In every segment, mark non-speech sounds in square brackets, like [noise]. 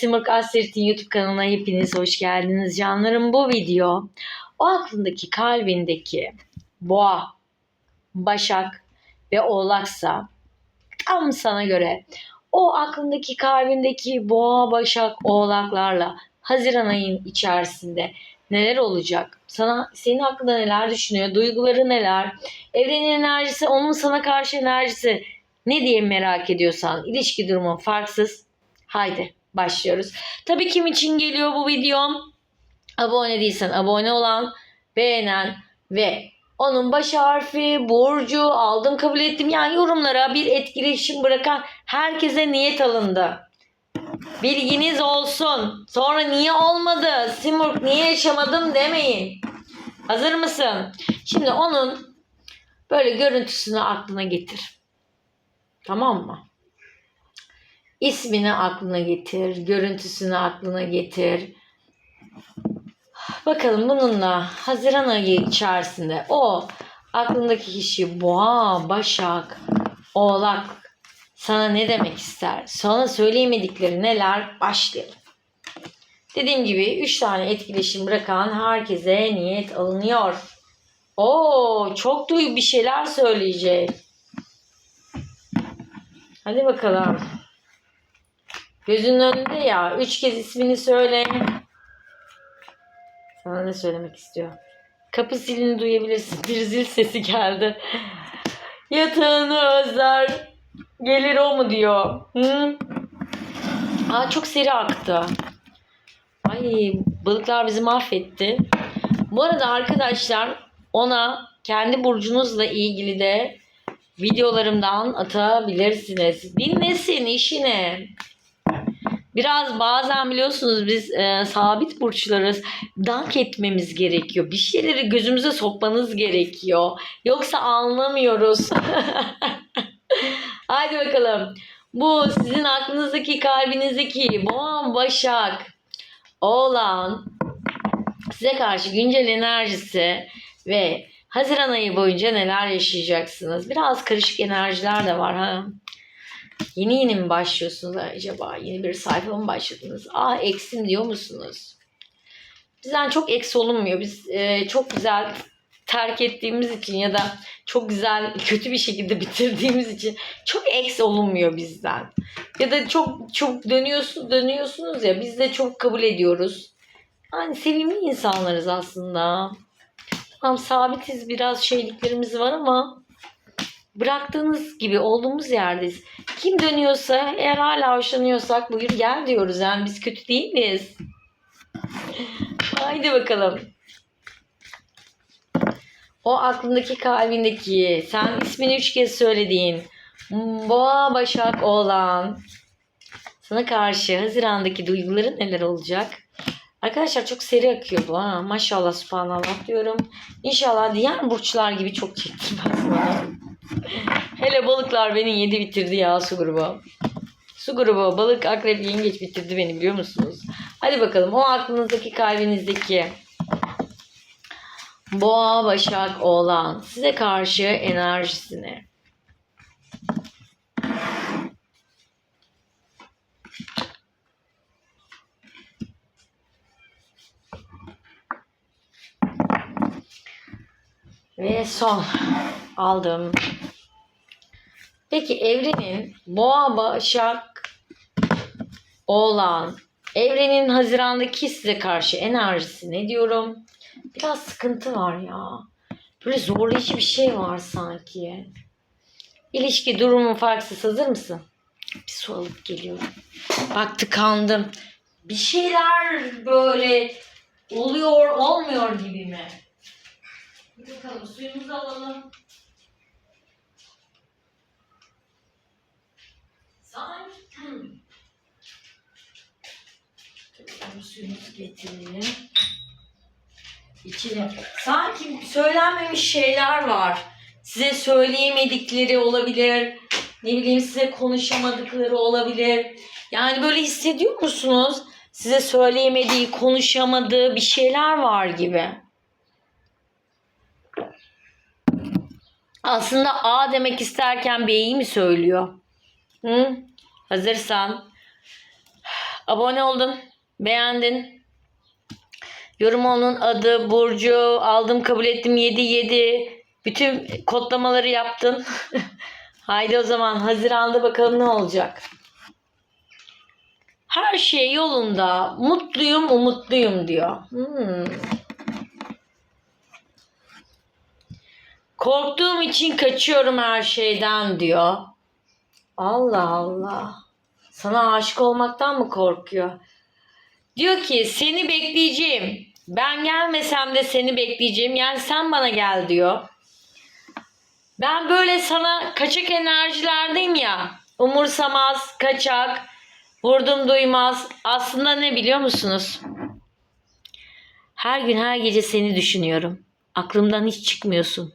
Simurg Asirt'in YouTube kanalına hepiniz hoş geldiniz canlarım. Bu video o aklındaki kalbindeki boğa, başak ve oğlaksa tam sana göre o aklındaki kalbindeki boğa, başak, oğlaklarla Haziran ayın içerisinde neler olacak? Sana senin hakkında neler düşünüyor? Duyguları neler? Evrenin enerjisi, onun sana karşı enerjisi ne diye merak ediyorsan ilişki durumu farksız. Haydi başlıyoruz. Tabii kim için geliyor bu videom? Abone değilsen abone olan, beğenen ve onun baş harfi, burcu, aldım kabul ettim. Yani yorumlara bir etkileşim bırakan herkese niyet alındı. Bilginiz olsun. Sonra niye olmadı? Simurg niye yaşamadım demeyin. Hazır mısın? Şimdi onun böyle görüntüsünü aklına getir. Tamam mı? İsmini aklına getir, görüntüsünü aklına getir. Bakalım bununla Haziran ayı içerisinde o aklındaki kişi boğa, başak, oğlak sana ne demek ister? Sana söyleyemedikleri neler? Başlayalım. Dediğim gibi 3 tane etkileşim bırakan herkese niyet alınıyor. Oo, çok duy bir şeyler söyleyecek. Hadi bakalım. Gözünün önünde ya. Üç kez ismini söyle. Sana ne söylemek istiyor? Kapı zilini duyabilirsin. [laughs] Bir zil sesi geldi. Yatağını özler. Gelir o mu diyor. Hı? Aa, çok seri aktı. Ay balıklar bizi mahvetti. Bu arada arkadaşlar ona kendi burcunuzla ilgili de videolarımdan atabilirsiniz. Dinlesin işine. Biraz bazen biliyorsunuz biz e, sabit burçlarız. Dank etmemiz gerekiyor. Bir şeyleri gözümüze sokmanız gerekiyor. Yoksa anlamıyoruz. [laughs] Haydi bakalım. Bu sizin aklınızdaki, kalbinizdeki boğa, başak, oğlan size karşı güncel enerjisi ve Haziran ayı boyunca neler yaşayacaksınız? Biraz karışık enerjiler de var ha. Yeni yeni mi başlıyorsunuz acaba? Yeni bir sayfa mı başladınız? Aa eksim diyor musunuz? Bizden çok eksi olunmuyor. Biz e, çok güzel terk ettiğimiz için ya da çok güzel kötü bir şekilde [laughs] bitirdiğimiz için çok eksi olunmuyor bizden. Ya da çok çok dönüyorsun dönüyorsunuz ya biz de çok kabul ediyoruz. Yani sevimli insanlarız aslında. Tamam sabitiz biraz şeyliklerimiz var ama bıraktığınız gibi olduğumuz yerdeyiz. Kim dönüyorsa eğer hala hoşlanıyorsak buyur gel diyoruz. Yani biz kötü değiliz. Haydi bakalım. O aklındaki kalbindeki sen ismini üç kez söylediğin boğa başak oğlan sana karşı Haziran'daki duyguların neler olacak? Arkadaşlar çok seri akıyor bu ha. Maşallah subhanallah diyorum. İnşallah diğer burçlar gibi çok çektirmez bana. Hele balıklar beni yedi bitirdi ya su grubu. Su grubu balık akrep yengeç bitirdi beni biliyor musunuz? Hadi bakalım o aklınızdaki kalbinizdeki boğa başak oğlan size karşı enerjisini Ve son aldım. Peki evrenin boğa başak oğlan evrenin hazirandaki size karşı enerjisi ne diyorum? Biraz sıkıntı var ya. Böyle zorlayıcı bir şey var sanki. İlişki durumu farksız hazır mısın? Bir su alıp geliyorum. Bak tıkandım. Bir şeyler böyle oluyor olmuyor gibi mi? Bakalım suyumuzu alalım. Sanki suyumuzu getirelim. İçine. Sanki söylenmemiş şeyler var. Size söyleyemedikleri olabilir. Ne bileyim size konuşamadıkları olabilir. Yani böyle hissediyor musunuz? Size söyleyemediği, konuşamadığı bir şeyler var gibi. Aslında A demek isterken B'yi mi söylüyor? Hı? Hazırsan Abone oldun. Beğendin. Yorum onun adı, burcu, aldım kabul ettim 7 7. Bütün kodlamaları yaptın. [laughs] Haydi o zaman Haziran'da bakalım ne olacak. Her şey yolunda. Mutluyum, umutluyum diyor. Hmm. Korktuğum için kaçıyorum her şeyden diyor. Allah Allah. Sana aşık olmaktan mı korkuyor? Diyor ki seni bekleyeceğim. Ben gelmesem de seni bekleyeceğim. Yani sen bana gel diyor. Ben böyle sana kaçak enerjilerdeyim ya. Umursamaz, kaçak, vurdum duymaz. Aslında ne biliyor musunuz? Her gün her gece seni düşünüyorum. Aklımdan hiç çıkmıyorsun.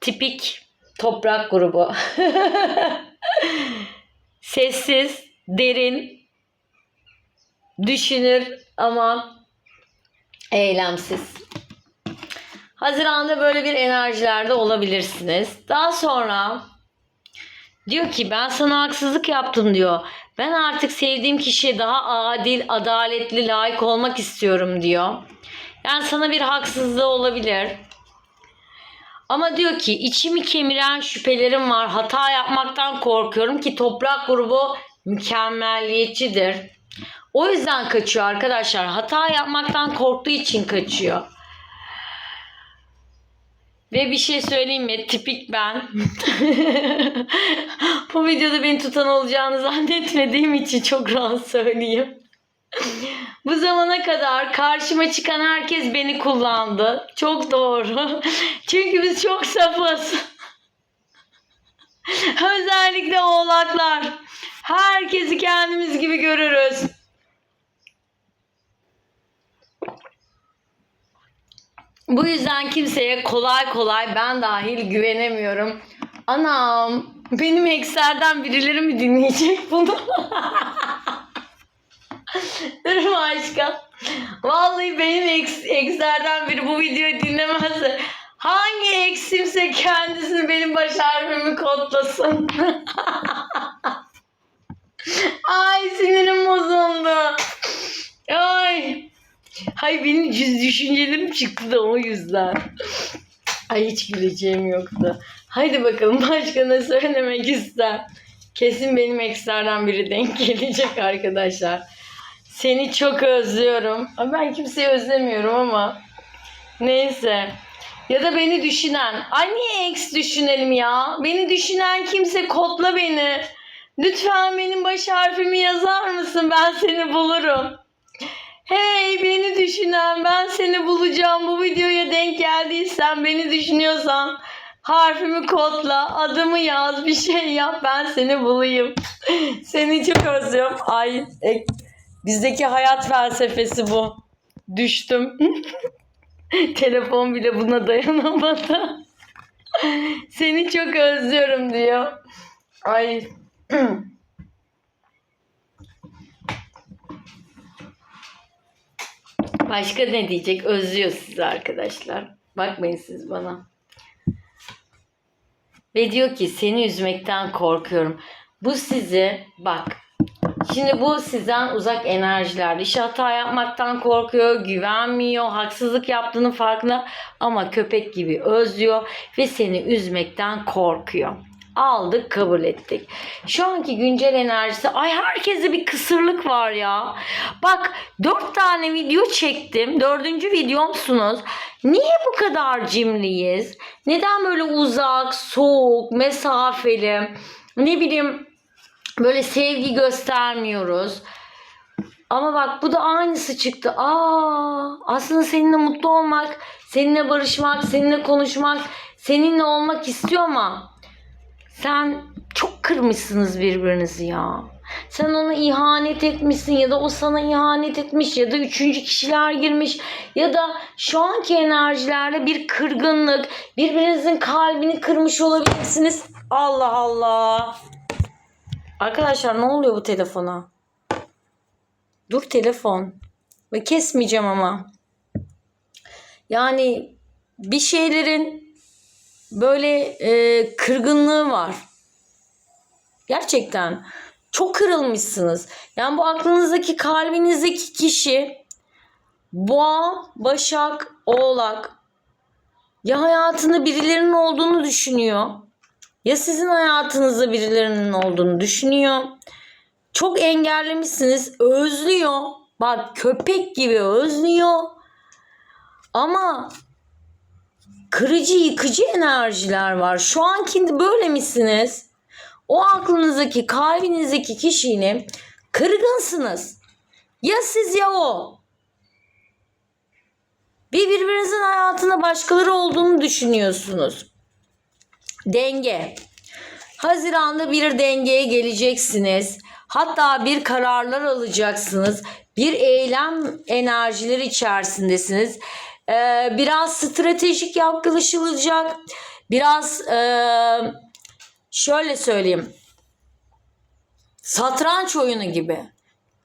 Tipik toprak grubu. [laughs] Sessiz, derin, düşünür ama eylemsiz. Haziranda böyle bir enerjilerde olabilirsiniz. Daha sonra diyor ki ben sana haksızlık yaptım diyor. Ben artık sevdiğim kişiye daha adil, adaletli, layık olmak istiyorum diyor. Yani sana bir haksızlığı olabilir. Ama diyor ki içimi kemiren şüphelerim var. Hata yapmaktan korkuyorum ki toprak grubu mükemmelliyetçidir. O yüzden kaçıyor arkadaşlar. Hata yapmaktan korktuğu için kaçıyor. Ve bir şey söyleyeyim mi? Tipik ben. [laughs] Bu videoda beni tutan olacağını zannetmediğim için çok rahat söyleyeyim. Bu zamana kadar karşıma çıkan herkes beni kullandı. Çok doğru. [laughs] Çünkü biz çok safız. [laughs] Özellikle oğlaklar. Herkesi kendimiz gibi görürüz. Bu yüzden kimseye kolay kolay ben dahil güvenemiyorum. Anam benim ekserden birileri mi dinleyecek bunu? [laughs] [laughs] Durma aşkım. Vallahi benim eks, ekslerden biri bu videoyu dinlemezse hangi eksimse kendisini benim baş harfimi kodlasın. [laughs] Ay sinirim bozuldu. Ay. Hay benim düz düşüncelerim çıktı da o yüzden. Ay hiç güleceğim yoktu. Haydi bakalım başka ne söylemek ister. Kesin benim ekslerden biri denk gelecek arkadaşlar. Seni çok özlüyorum. Ben kimseyi özlemiyorum ama. Neyse. Ya da beni düşünen. Ay niye ex düşünelim ya? Beni düşünen kimse kodla beni. Lütfen benim baş harfimi yazar mısın? Ben seni bulurum. Hey beni düşünen ben seni bulacağım. Bu videoya denk geldiysen beni düşünüyorsan harfimi kodla, adımı yaz, bir şey yap ben seni bulayım. [laughs] seni çok özlüyorum. Ay ek- bizdeki hayat felsefesi bu. Düştüm. [laughs] Telefon bile buna dayanamadı. [laughs] seni çok özlüyorum diyor. Ay. [clears throat] Başka ne diyecek? Özlüyor sizi arkadaşlar. Bakmayın siz bana. Ve diyor ki seni üzmekten korkuyorum. Bu sizi bak. Şimdi bu sizden uzak enerjiler. İşte hata yapmaktan korkuyor, güvenmiyor, haksızlık yaptığının farkında ama köpek gibi özlüyor ve seni üzmekten korkuyor. Aldık kabul ettik. Şu anki güncel enerjisi ay herkese bir kısırlık var ya. Bak dört tane video çektim. Dördüncü videomsunuz. Niye bu kadar cimriyiz? Neden böyle uzak, soğuk, mesafeli? Ne bileyim böyle sevgi göstermiyoruz. Ama bak bu da aynısı çıktı. Aa, aslında seninle mutlu olmak, seninle barışmak, seninle konuşmak, seninle olmak istiyor ama sen çok kırmışsınız birbirinizi ya. Sen ona ihanet etmişsin ya da o sana ihanet etmiş ya da üçüncü kişiler girmiş ya da şu anki enerjilerle bir kırgınlık, birbirinizin kalbini kırmış olabilirsiniz. Allah Allah. Arkadaşlar ne oluyor bu telefona? Dur telefon. Ve kesmeyeceğim ama. Yani bir şeylerin böyle e, kırgınlığı var. Gerçekten Çok kırılmışsınız. Yani bu aklınızdaki kalbinizdeki kişi Boğa, Başak, Oğlak ya hayatında birilerinin olduğunu düşünüyor ya sizin hayatınızda birilerinin olduğunu düşünüyor. Çok engellemişsiniz. Özlüyor. Bak köpek gibi özlüyor. Ama kırıcı yıkıcı enerjiler var. Şu ankinde böyle misiniz? O aklınızdaki kalbinizdeki kişiyle kırgınsınız. Ya siz ya o. Bir birbirinizin hayatında başkaları olduğunu düşünüyorsunuz. Denge. Haziranda bir dengeye geleceksiniz. Hatta bir kararlar alacaksınız. Bir eylem enerjileri içerisindesiniz. Ee, biraz stratejik yaklaşılacak. Biraz ee, şöyle söyleyeyim. Satranç oyunu gibi.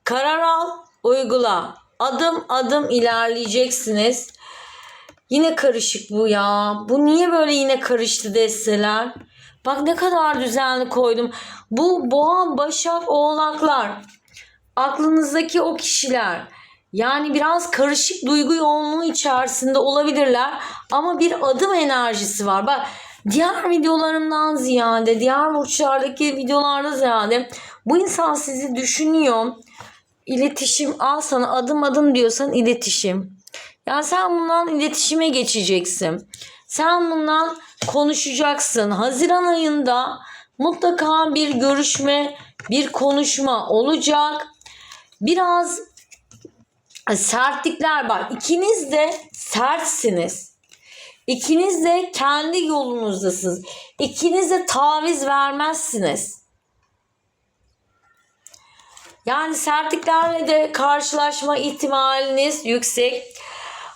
Karar al, uygula. Adım adım ilerleyeceksiniz. Yine karışık bu ya. Bu niye böyle yine karıştı deseler. Bak ne kadar düzenli koydum. Bu boğa, başak, oğlaklar. Aklınızdaki o kişiler. Yani biraz karışık duygu yoğunluğu içerisinde olabilirler. Ama bir adım enerjisi var. Bak diğer videolarımdan ziyade, diğer burçlardaki videolarda ziyade bu insan sizi düşünüyor. İletişim al sana adım adım diyorsan iletişim. Ya sen bundan iletişime geçeceksin. Sen bundan konuşacaksın. Haziran ayında mutlaka bir görüşme, bir konuşma olacak. Biraz sertlikler var. İkiniz de sertsiniz. İkiniz de kendi yolunuzdasınız. İkiniz de taviz vermezsiniz. Yani sertliklerle de karşılaşma ihtimaliniz yüksek.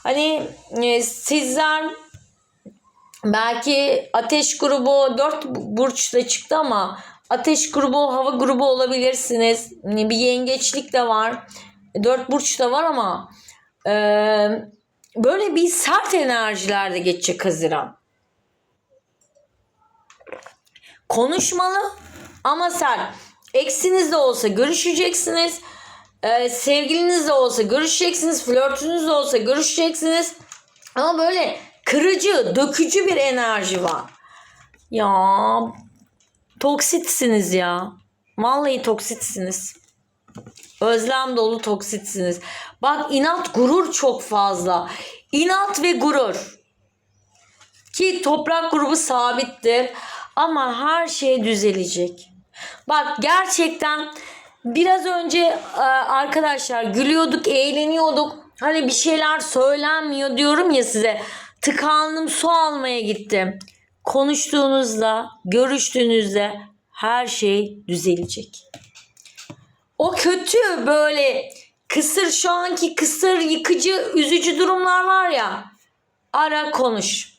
Hani e, sizler belki ateş grubu dört burçta çıktı ama ateş grubu hava grubu olabilirsiniz. Hani bir yengeçlik de var. Dört burç da var ama e, böyle bir sert enerjilerde geçecek Haziran. Konuşmalı ama sert. Eksiniz de olsa görüşeceksiniz. Ee, sevgiliniz de olsa görüşeceksiniz. Flörtünüz de olsa görüşeceksiniz. Ama böyle kırıcı, dökücü bir enerji var. Ya toksitsiniz ya. Vallahi toksitsiniz. Özlem dolu toksitsiniz. Bak inat gurur çok fazla. İnat ve gurur. Ki toprak grubu sabittir. Ama her şey düzelecek. Bak gerçekten biraz önce e, arkadaşlar gülüyorduk, eğleniyorduk. Hani bir şeyler söylenmiyor diyorum ya size. Tıkandım su almaya gittim. Konuştuğunuzda, görüştüğünüzde her şey düzelecek. O kötü böyle kısır şu anki kısır yıkıcı üzücü durumlar var ya. Ara konuş.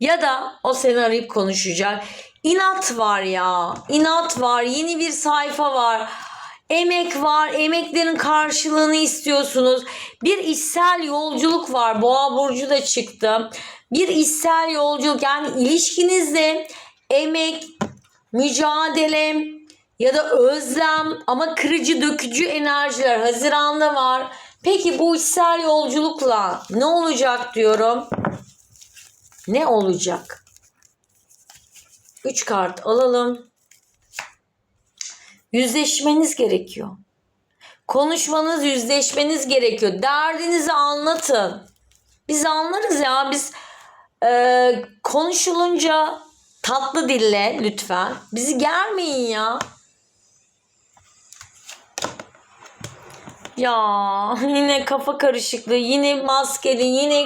Ya da o seni arayıp konuşacak. İnat var ya. İnat var. Yeni bir sayfa var. Emek var. Emeklerin karşılığını istiyorsunuz. Bir içsel yolculuk var. Boğa burcu da çıktı. Bir içsel yolculuk yani ilişkinizde emek, mücadele ya da özlem ama kırıcı dökücü enerjiler Haziran'da var. Peki bu içsel yolculukla ne olacak diyorum? Ne olacak? 3 kart alalım. Yüzleşmeniz gerekiyor. Konuşmanız, yüzleşmeniz gerekiyor. Derdinizi anlatın. Biz anlarız ya. Biz e, konuşulunca tatlı dille lütfen. Bizi germeyin ya. Ya yine kafa karışıklığı, yine maskeli, yine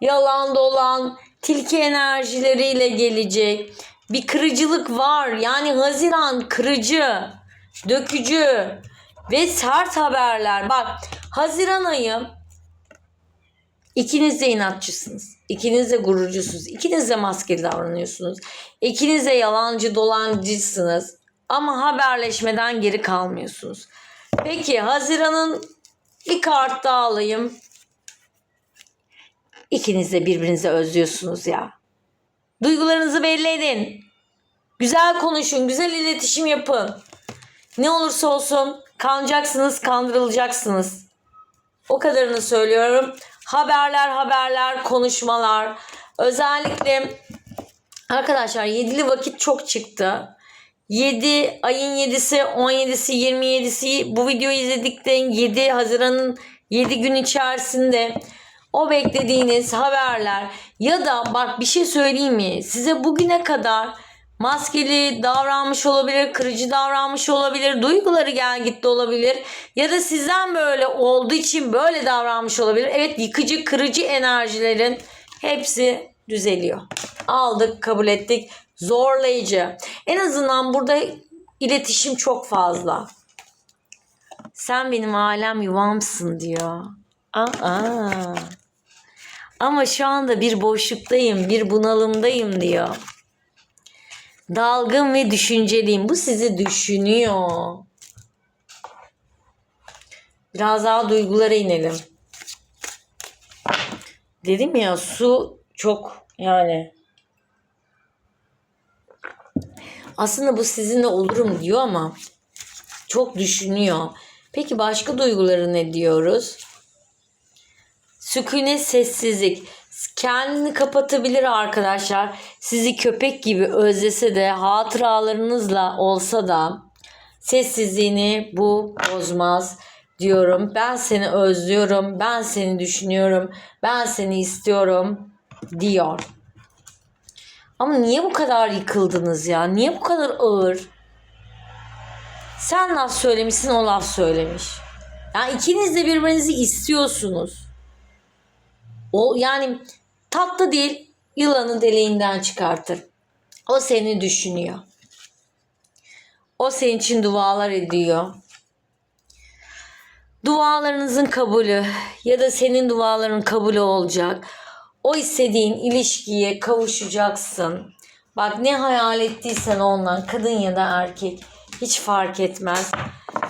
yalan dolan, tilki enerjileriyle gelecek. Bir kırıcılık var. Yani Haziran kırıcı, dökücü ve sert haberler. Bak Haziran ayı ikiniz de inatçısınız. İkiniz de gururcusunuz. İkiniz de maskeli davranıyorsunuz. İkiniz de yalancı dolancısınız. Ama haberleşmeden geri kalmıyorsunuz. Peki Haziran'ın bir kart daha alayım. İkiniz de birbirinizi özlüyorsunuz ya. Duygularınızı belli edin. Güzel konuşun, güzel iletişim yapın. Ne olursa olsun kanacaksınız, kandırılacaksınız. O kadarını söylüyorum. Haberler, haberler, konuşmalar. Özellikle arkadaşlar yedili vakit çok çıktı. 7 ayın 7'si, 17'si, 27'si bu videoyu izledikten 7 Haziran'ın 7 gün içerisinde o beklediğiniz haberler ya da bak bir şey söyleyeyim mi? Size bugüne kadar maskeli davranmış olabilir, kırıcı davranmış olabilir, duyguları gel gitti olabilir ya da sizden böyle olduğu için böyle davranmış olabilir. Evet yıkıcı, kırıcı enerjilerin hepsi düzeliyor. Aldık, kabul ettik. Zorlayıcı. En azından burada iletişim çok fazla. Sen benim alem yuvamsın diyor. Aa. Ama şu anda bir boşluktayım, bir bunalımdayım diyor. Dalgın ve düşünceliyim. Bu sizi düşünüyor. Biraz daha duygulara inelim. Dedim ya su çok yani aslında bu sizinle olurum diyor ama çok düşünüyor. Peki başka duyguları ne diyoruz? Sükunet sessizlik. Kendini kapatabilir arkadaşlar. Sizi köpek gibi özlese de hatıralarınızla olsa da sessizliğini bu bozmaz diyorum. Ben seni özlüyorum. Ben seni düşünüyorum. Ben seni istiyorum diyor. Ama niye bu kadar yıkıldınız ya? Niye bu kadar ağır? Sen laf söylemişsin o laf söylemiş. Yani ikiniz de birbirinizi istiyorsunuz. O yani tatlı değil yılanı deliğinden çıkartır. O seni düşünüyor. O senin için dualar ediyor. Dualarınızın kabulü ya da senin duaların kabulü olacak. O istediğin ilişkiye kavuşacaksın. Bak ne hayal ettiysen ondan kadın ya da erkek hiç fark etmez.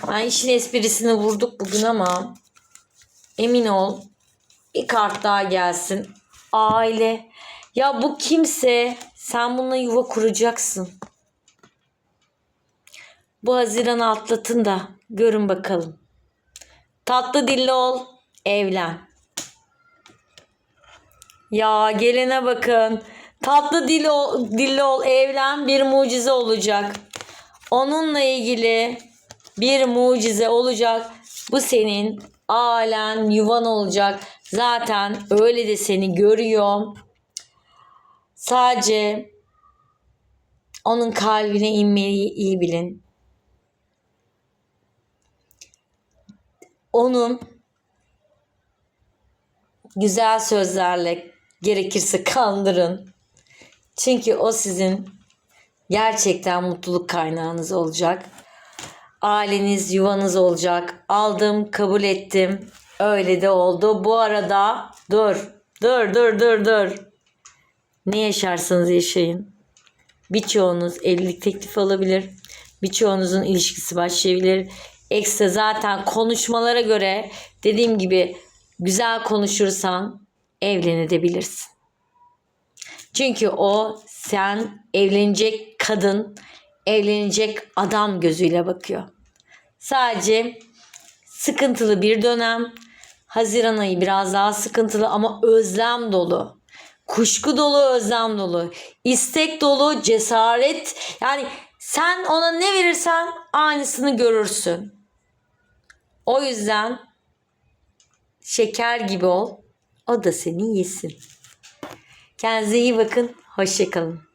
Yani işin esprisini vurduk bugün ama emin ol bir kart daha gelsin. Aile. Ya bu kimse sen bununla yuva kuracaksın. Bu Haziran'ı atlatın da görün bakalım. Tatlı dilli ol, evlen. Ya gelene bakın. Tatlı dili ol, dilli ol, evlen bir mucize olacak. Onunla ilgili bir mucize olacak. Bu senin alen yuvan olacak. Zaten öyle de seni görüyor. Sadece onun kalbine inmeyi iyi bilin. Onun güzel sözlerle gerekirse kandırın. Çünkü o sizin gerçekten mutluluk kaynağınız olacak. Aileniz, yuvanız olacak. Aldım, kabul ettim. Öyle de oldu. Bu arada dur, dur, dur, dur, dur. Ne yaşarsanız yaşayın. Birçoğunuz evlilik teklifi alabilir. Birçoğunuzun ilişkisi başlayabilir. Ekstra zaten konuşmalara göre dediğim gibi güzel konuşursan evlenebilirsin. Çünkü o sen evlenecek kadın, evlenecek adam gözüyle bakıyor. Sadece sıkıntılı bir dönem. Haziran ayı biraz daha sıkıntılı ama özlem dolu. Kuşku dolu, özlem dolu. istek dolu, cesaret. Yani sen ona ne verirsen aynısını görürsün. O yüzden şeker gibi ol. O da seni yesin. Kendinize iyi bakın. Hoşçakalın.